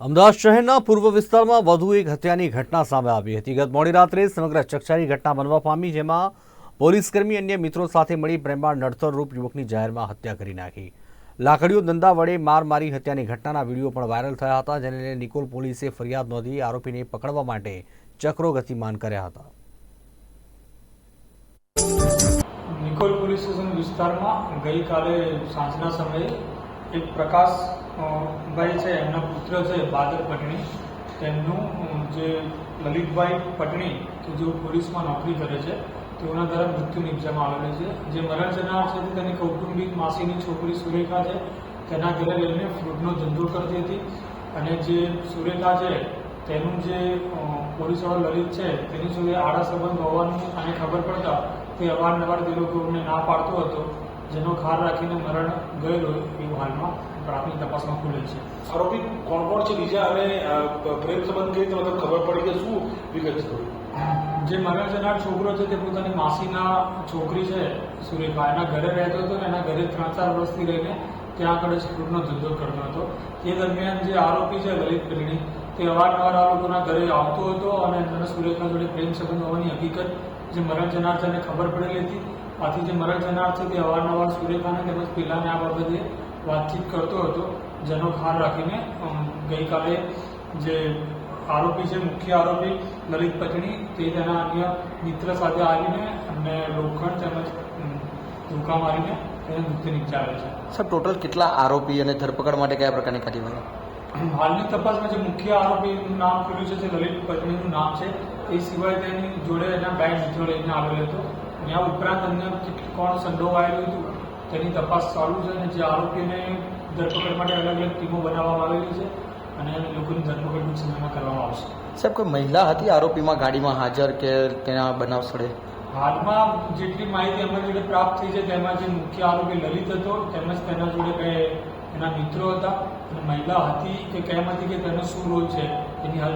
અમદાવાદ શહેરના પૂર્વ વિસ્તારમાં વધુ એક હત્યાની ઘટના સામે આવી હતી. ગત મોડી રાત્રે સમગ્ર ચકચારી ઘટના બનવા પામી, જેમાં પોલીસકર્મી અન્ય મિત્રો સાથે મળી પ્રેમમાં નડતર રૂપ યુવકની જાહેરમાં હત્યા કરી નાખી. લાકડીઓ ધંધા વડે માર મારી હત્યાની ઘટનાના વીડિયો પણ વાયરલ થયા હતા, જેને નિકોલ પોલીસે ફરિયાદ નોંધી આરોપીને પકડવા માટે ચક્રો ગતિમાન કર્યા હતા. નિકોલ પોલીસ સ્ટેશન વિસ્તારમાં ગઈકાલે સાંજના સમયે એક પ્રકાશભાઈ છે, એમના પુત્ર છે બાદર પટણી. તેમનું જે લલિતભાઈ પટણી, કે જેઓ પોલીસમાં નોકરી કરે છે, તેઓના દ્વારા મૃત્યુ નિપજામાં આવેલું છે. જે મરણ જનાર છે, તેની કૌટુંબિક માસીની છોકરી સુરેખા છે. તેના ઘરે રહીને ફ્રૂટનો ધંધો કરતી હતી. અને જે સુરેખા છે, તેનું જે પોલીસવાળો લલિત છે, તેની જોડે આડા સંબંધ હોવાનું અને ખબર પડતા તે અવારનવાર તે લોકોને ના પાડતો હતો જેનો ખાર રાખીને મરણ ગયેલો એવું હાલમાં પ્રાથમિક તપાસમાં ખુલેલ છે. આરોપી કોણ કોણ છે? બીજા અને પ્રેમ સંબંધ કઈ મતલબ ખબર પડી કે શું વિગત છે? જે મરણ જનાર છોકરો છે તે પોતાની માસીના છોકરી છે સુરેખા. એના ઘરે રહેતો હતો એના ઘરે ત્રણ ચાર વર્ષથી રહીને ત્યાં આગળ સ્ક્રૂટનો ધંધો કરતો હતો. તે દરમિયાન જે આરોપી છે લલિત પ્રેમી તે અવારનવાર આ લોકોના ઘરે આવતો હતો અને તેને સુરેખા જોડે પ્રેમ સંબંધ હોવાની હકીકત જે મરણ જનાર છે ખબર પડેલી હતી. આથી જે મરણ જનાર છે તે અવારનવાર સુરેખાને તેમજ પહેલાંને આ બાબતે વાતચીત કરતો હતો, જેનો ખ્યાલ રાખીને ગઈકાલે જે આરોપી છે, મુખ્ય આરોપી લલિત પટણી તે તેના અન્ય મિત્ર સાથે આવીને અને લોખંડ તેમજ ધોકા મારીને તેને મૃત્યુ નિપજાવે છે. સર, ટોટલ કેટલા આરોપી અને ધરપકડ માટે કયા પ્રકારની કાર્યવાહી? હાલની તપાસમાં જે મુખ્ય આરોપીનું નામ ખુલ્યું છે, જે લલિત પત્નીનું નામ છે, એ સિવાય તેની જોડે એના બેગ મિત્રો લઈને આવેલો હતો. ત્યાં ઉપરાંત અન્ય કોણ સંડોવાયેલું હતું, તેની તપાસ ચાલુ છે અને જે આરોપીને ધરપકડ માટે અલગ અલગ ટીમો બનાવવામાં આવેલી છે અને લોકોની ધરપકડ સમયમાં કરવામાં આવશે. સાહેબ, કોઈ મહિલા હતી આરોપીમાં ગાડીમાં હાજર કે ત્યાં બનાવ સ્થળે? હાલમાં જેટલી માહિતી અમારી જોડે પ્રાપ્ત થઈ છે, તેમાં જે મુખ્ય આરોપી લલિત હતો, તેમજ તેના જોડે બે એના મિત્રો હતા, અને મહિલા હતી કે કેમ હતી કે તેનો શું રોલ છે, એની હાલ